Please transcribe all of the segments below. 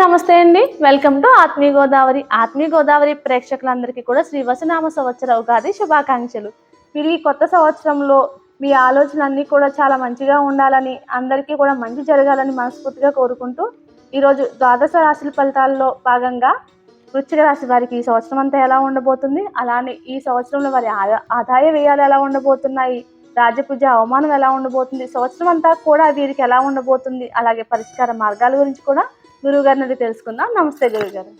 నమస్తే అండి. Welcome to ఆత్మీయ గోదావరి. ఆత్మీయ గోదావరి ప్రేక్షకులందరికీ కూడా శ్రీ వసనామ సంవత్సర ఉగాది శుభాకాంక్షలు. మీరు ఈ కొత్త సంవత్సరంలో మీ ఆలోచనలన్నీ కూడా చాలా మంచిగా ఉండాలని అందరికీ కూడా మంచి జరగాలని మనస్ఫూర్తిగా కోరుకుంటూ ఈరోజు ద్వాదశ రాశుల ఫలితాల్లో భాగంగా వృశ్చిక రాశి వారికి ఈ సంవత్సరం అంతా ఎలా ఉండబోతుంది? అలానే ఈ సంవత్సరంలో వారి ఆదాయ వ్యయాలు ఎలా ఉండబోతున్నాయి? రాజపూజ అవమానం ఎలా ఉండబోతుంది? సంవత్సరం అంతా కూడా వీరికి ఎలా ఉండబోతుంది? అలాగే పరిష్కార మార్గాల గురించి కూడా గురువు గారిని తెలుసుకుందాం. నమస్తే గురువు గారు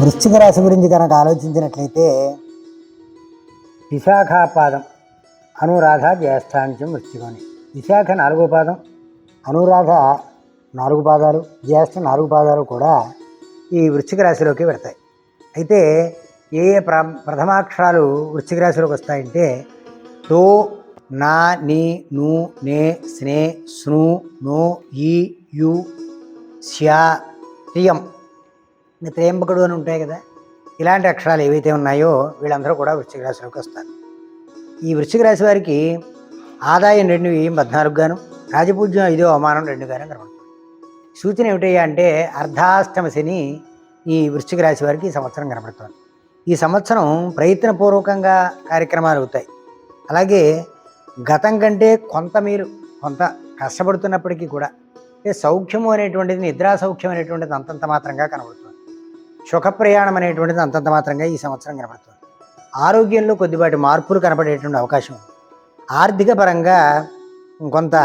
వృశ్చిక రాశి గురించి కనుక ఆలోచించినట్లయితే విశాఖాపాదం అనురాధ జ్యేష్ఠాంశం వృశ్చికని విశాఖ నాలుగో పాదం అనురాధ నాలుగు పాదాలు జ్యేష్ఠ నాలుగు పాదాలు కూడా ఈ వృశ్చిక రాశిలోకి పెడతాయి అయితే ఏ ఏ ప్ర ప్రథమాక్షరాలు వృశ్చిక రాశిలోకి వస్తాయంటే తో నా నీ ను నే స్నే స్ను నో ఈ యు శ్యా టియం ఇంకా త్రేంబకుడు అని ఉంటాయి కదా ఇలాంటి అక్షరాలు ఏవైతే ఉన్నాయో వీళ్ళందరూ కూడా వృశ్చిక రాశిలోకి వస్తారు. ఈ వృశ్చిక రాశి వారికి ఆదాయం రెండు పద్నాలుగు గాను రాజపూజ్యం ఐదో అవమానం రెండు గాను కనబడుతుంది. సూచన ఏమిటయ్యా అంటే అర్ధాష్టమ శని ఈ వృశ్చిక రాశి వారికి ఈ సంవత్సరం కనబడుతుంది. ఈ సంవత్సరం ప్రయత్నపూర్వకంగా కార్యక్రమాలు అవుతాయి. అలాగే గతం కంటే కొంత మీరు కొంత కష్టపడుతున్నప్పటికీ కూడా సౌఖ్యము అనేటువంటిది నిద్రా సౌఖ్యం అనేటువంటిది అంతంత మాత్రంగా కనబడుతుంది. సుఖ ప్రయాణం అనేటువంటిది అంతంత మాత్రంగా ఈ సంవత్సరం కనబడుతుంది. ఆరోగ్యంలో కొద్దిపాటి మార్పులు కనపడేటువంటి అవకాశం ఉంది. ఆర్థిక పరంగా కొంత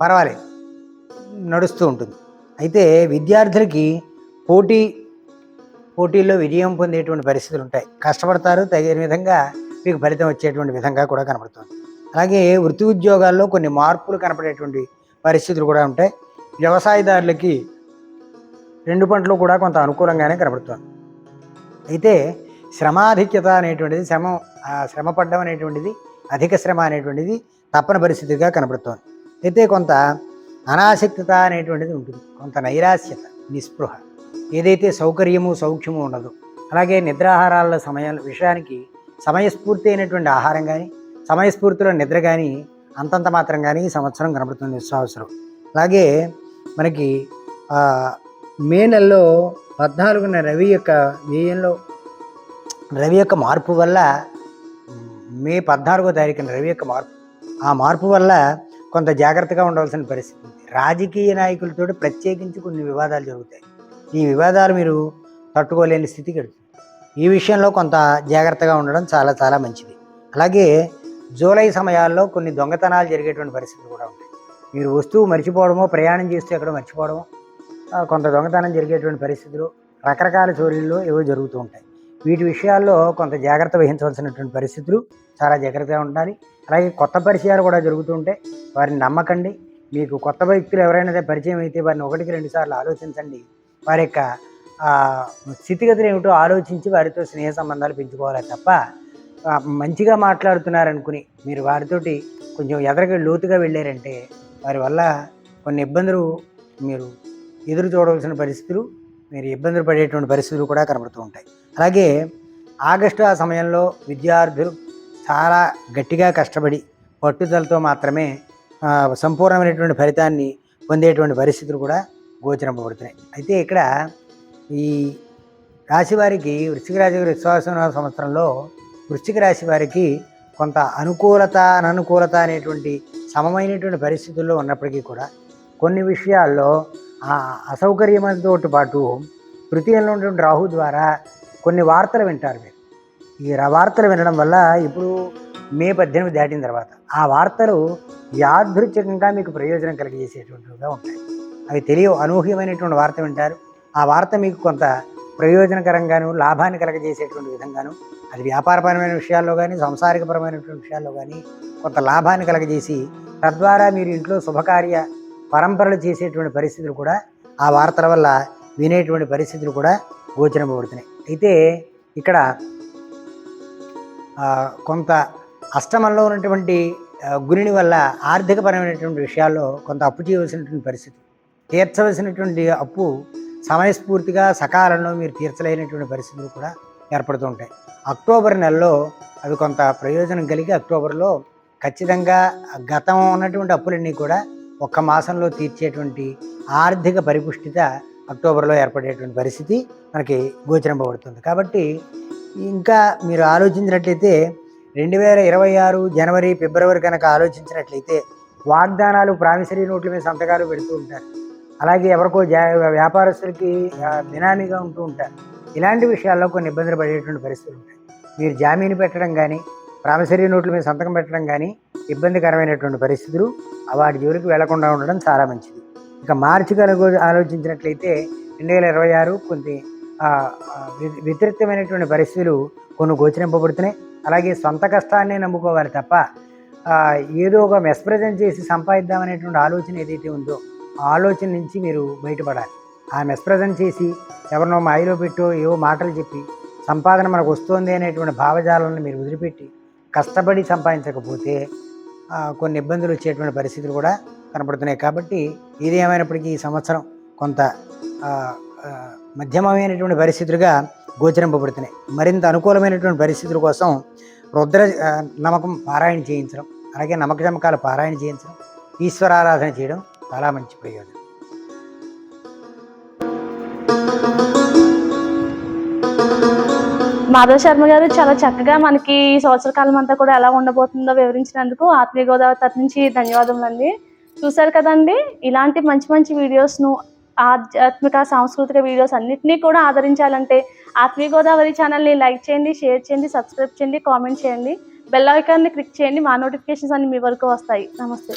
పర్వాలేదు. నడుస్తూ ఉంటుంది. అయితే విద్యార్థులకి పోటీ పోటీల్లో విజయం పొందేటువంటి పరిస్థితులు ఉంటాయి. కష్టపడతారు తగిన విధంగా మీకు ఫలితం వచ్చేటువంటి విధంగా కూడా కనబడుతుంది. అలాగే వృత్తి ఉద్యోగాల్లో కొన్ని మార్పులు కనపడేటువంటి పరిస్థితులు కూడా ఉంటాయి. వ్యవసాయదారులకి రెండు పంటలు కూడా కొంత అనుకూలంగానే కనబడుతుంది అయితే శ్రమాధిక్యత అనేటువంటిది శ్రమ శ్రమ పడ్డం అనేటువంటిది అధిక శ్రమ అనేటువంటిది తప్పని పరిస్థితిగా కనబడుతోంది అయితే కొంత అనాసక్తత అనేటువంటిది ఉంటుంది. కొంత నైరాస్యత నిస్పృహ ఏదైతే సౌకర్యము సౌఖ్యము ఉండదు. అలాగే నిద్రాహారాల సమయాల విషయానికి సమయస్ఫూర్తి అయినటువంటి ఆహారం కానీ సమయస్ఫూర్తిలో నిద్ర కానీ అంతంత మాత్రం కానీ ఈ సంవత్సరం కనబడుతుంది విశ్వావసరం అలాగే మనకి మే నెలలో పద్నాలుగున రవి యొక్క వ్యయంలో రవి యొక్క మార్పు వల్ల మే పద్నాలుగో తారీఖున రవి యొక్క మార్పు ఆ మార్పు వల్ల కొంత జాగ్రత్తగా ఉండవలసిన పరిస్థితి ఉంది. రాజకీయ నాయకులతో ప్రత్యేకించి కొన్ని వివాదాలు జరుగుతాయి. ఈ వివాదాలు మీరు తట్టుకోలేని స్థితికి వెళ్తుంది ఈ విషయంలో కొంత జాగ్రత్తగా ఉండడం చాలా చాలా మంచిది. అలాగే జూలై సమయాల్లో కొన్ని దొంగతనాలు జరిగేటువంటి పరిస్థితులు కూడా ఉంటాయి. మీరు వస్తువు మర్చిపోవడమో ప్రయాణం చేస్తూ ఎక్కడో మర్చిపోవడమో కొంత దొంగతనం జరిగేటువంటి పరిస్థితులు రకరకాల చోరీల్లో ఏవో జరుగుతూ ఉంటాయి. వీటి విషయాల్లో కొంత జాగ్రత్త వహించవలసినటువంటి పరిస్థితులు చాలా జాగ్రత్తగా ఉండాలి. అలాగే కొత్త పరిచయాలు కూడా జరుగుతూ ఉంటాయి. వారిని నమ్మకండి. మీకు కొత్త వ్యక్తులు ఎవరైనా పరిచయం అయితే వారిని ఒకటికి రెండు సార్లు ఆలోచించండి. వారి యొక్క స్థితిగతులు ఏమిటో ఆలోచించి వారితో స్నేహ సంబంధాలు పెంచుకోవాలి తప్ప మంచిగా మాట్లాడుతున్నారనుకుని మీరు వారితోటి కొంచెం ఎదరగా లోతుగా వెళ్ళారంటే వారి వల్ల కొన్ని ఇబ్బందులు మీరు ఎదురు చూడవలసిన పరిస్థితులు మీరు ఇబ్బందులు పడేటువంటి పరిస్థితులు కూడా కనబడుతూ ఉంటాయి. అలాగే ఆగస్టు ఆ సమయంలో విద్యార్థులు చాలా గట్టిగా కష్టపడి పట్టుదలతో మాత్రమే సంపూర్ణమైనటువంటి ఫలితాన్ని పొందేటువంటి పరిస్థితులు కూడా గోచరింపబడుతున్నాయి. అయితే ఇక్కడ ఈ రాశివారికి వృశ్చిక రాశి విశ్వాసం సంవత్సరంలో వృశ్చిక రాశి వారికి కొంత అనుకూలత అననుకూలత అనేటువంటి సమమైనటువంటి పరిస్థితుల్లో ఉన్నప్పటికీ కూడా కొన్ని విషయాల్లో ఆ అసౌకర్యంతో పాటు తృతీయంలో ఉన్నటువంటి రాహు ద్వారా కొన్ని వార్తలు వింటారు మీరు. ఈ వార్తలు వినడం వల్ల ఇప్పుడు మే పద్దెనిమిది దాటిన తర్వాత ఆ వార్తలు యాదృచ్ఛికంగా మీకు ప్రయోజనం కలిగజేసేటువంటివిగా ఉంటాయి. అవి తెలియ అనూహ్యమైనటువంటి వార్త వింటారు. ఆ వార్త మీకు కొంత ప్రయోజనకరంగాను లాభాన్ని కలగజేసేటువంటి విధంగాను అది వ్యాపారపరమైన విషయాల్లో కానీ సంసారికపరమైనటువంటి విషయాల్లో కానీ కొంత లాభాన్ని కలగజేసి తద్వారా మీరు ఇంట్లో శుభకార్య పరంపరలు చేసేటువంటి పరిస్థితులు కూడా ఆ వార్తల వల్ల వినేటువంటి పరిస్థితులు కూడా గోచరింపబడుతున్నాయి అయితే ఇక్కడ కొంత అష్టమంలో ఉన్నటువంటి గురిని వల్ల ఆర్థికపరమైనటువంటి విషయాల్లో కొంత అప్పు చేయవలసినటువంటి పరిస్థితి తీర్చవలసినటువంటి అప్పు సమయస్ఫూర్తిగా సకాలంలో మీరు తీర్చలేనటువంటి పరిస్థితులు కూడా ఏర్పడుతూ ఉంటాయి. అక్టోబర్ నెలలో అవి కొంత ప్రయోజనం కలిగి అక్టోబర్లో ఖచ్చితంగా గతం ఉన్నటువంటి అప్పులన్నీ కూడా ఒక్క మాసంలో తీర్చేటువంటి ఆర్థిక పరిపుష్టిత అక్టోబర్లో ఏర్పడేటువంటి పరిస్థితి మనకి గోచరింపబడుతుంది. కాబట్టి ఇంకా మీరు ఆలోచించినట్లయితే రెండు వేల ఇరవై ఆరు జనవరి ఫిబ్రవరి కనుక ఆలోచించినట్లయితే వాగ్దానాలు ప్రామిసరీ నోట్ల మీద సంతకాలు పెడుతూ ఉంటారు. అలాగే ఎవరికో జా వ్యాపారస్తులకి బినామీగా ఉంటూ ఉంటారు. ఇలాంటి విషయాల్లో కొన్ని ఇబ్బందులు పడేటువంటి పరిస్థితులు ఉంటాయి. మీరు జామీను పెట్టడం కానీ ప్రామిసరీ నోట్ల మీద సంతకం పెట్టడం కానీ ఇబ్బందికరమైనటువంటి పరిస్థితులు వాటి జోలికి వెళ్ళకుండా ఉండడం చాలా మంచిది. ఇక మార్చి కనుక ఆలోచించినట్లయితే రెండు వేల ఇరవై ఆరు కొన్ని ఆ, పరిస్థితులు కొన్ని గోచరింపబడుతున్నాయి. అలాగే సొంత కష్టాన్నే నమ్ముకోవాలి తప్ప ఏదో ఒక మెస్ప్రజెంట్ చేసి సంపాదిద్దామనేటువంటి ఆలోచన ఏదైతే ఉందో ఆలోచన నుంచి మీరు బయటపడాలి. ఆమె ఎక్స్ప్రెజెంట్ చేసి ఎవరినో మాయలో పెట్టో ఏవో మాటలు చెప్పి సంపాదన మనకు వస్తుంది అనేటువంటి భావజాలను మీరు వదిలిపెట్టి కష్టపడి సంపాదించకపోతే కొన్ని ఇబ్బందులు వచ్చేటువంటి పరిస్థితులు కూడా కనపడుతున్నాయి. కాబట్టి ఇది ఏమైనప్పటికీ ఈ సంవత్సరం కొంత మధ్యమమైనటువంటి పరిస్థితులుగా గోచరింపబడుతున్నాయి. మరింత అనుకూలమైనటువంటి పరిస్థితుల కోసం రుద్ర నమ్మకం పారాయణ చేయించడం అలాగే నమ్మక చమకాలు పారాయణ చేయించడం ఈశ్వరారాధన చేయడం చాలా మంచి ప్రయోజనం. మాధవ శర్మ గారు చాలా చక్కగా మనకి ఈ సంవత్సర కాలం అంతా కూడా ఎలా ఉండబోతుందో వివరించినందుకు ఆత్మీయ గోదావరి తరఫు నుంచి ధన్యవాదములండి. చూసారు కదండి ఇలాంటి మంచి మంచి వీడియోస్ను ఆధ్యాత్మిక సాంస్కృతిక వీడియోస్ అన్నింటినీ కూడా ఆదరించాలంటే ఆత్మీయ గోదావరి ఛానల్ని లైక్ చేయండి షేర్ చేయండి సబ్స్క్రైబ్ చేయండి కామెంట్ చేయండి. బెల్ ఐకాన్ని క్లిక్ చేయండి మా నోటిఫికేషన్స్ అన్ని మీ వరకు వస్తాయి. నమస్తే.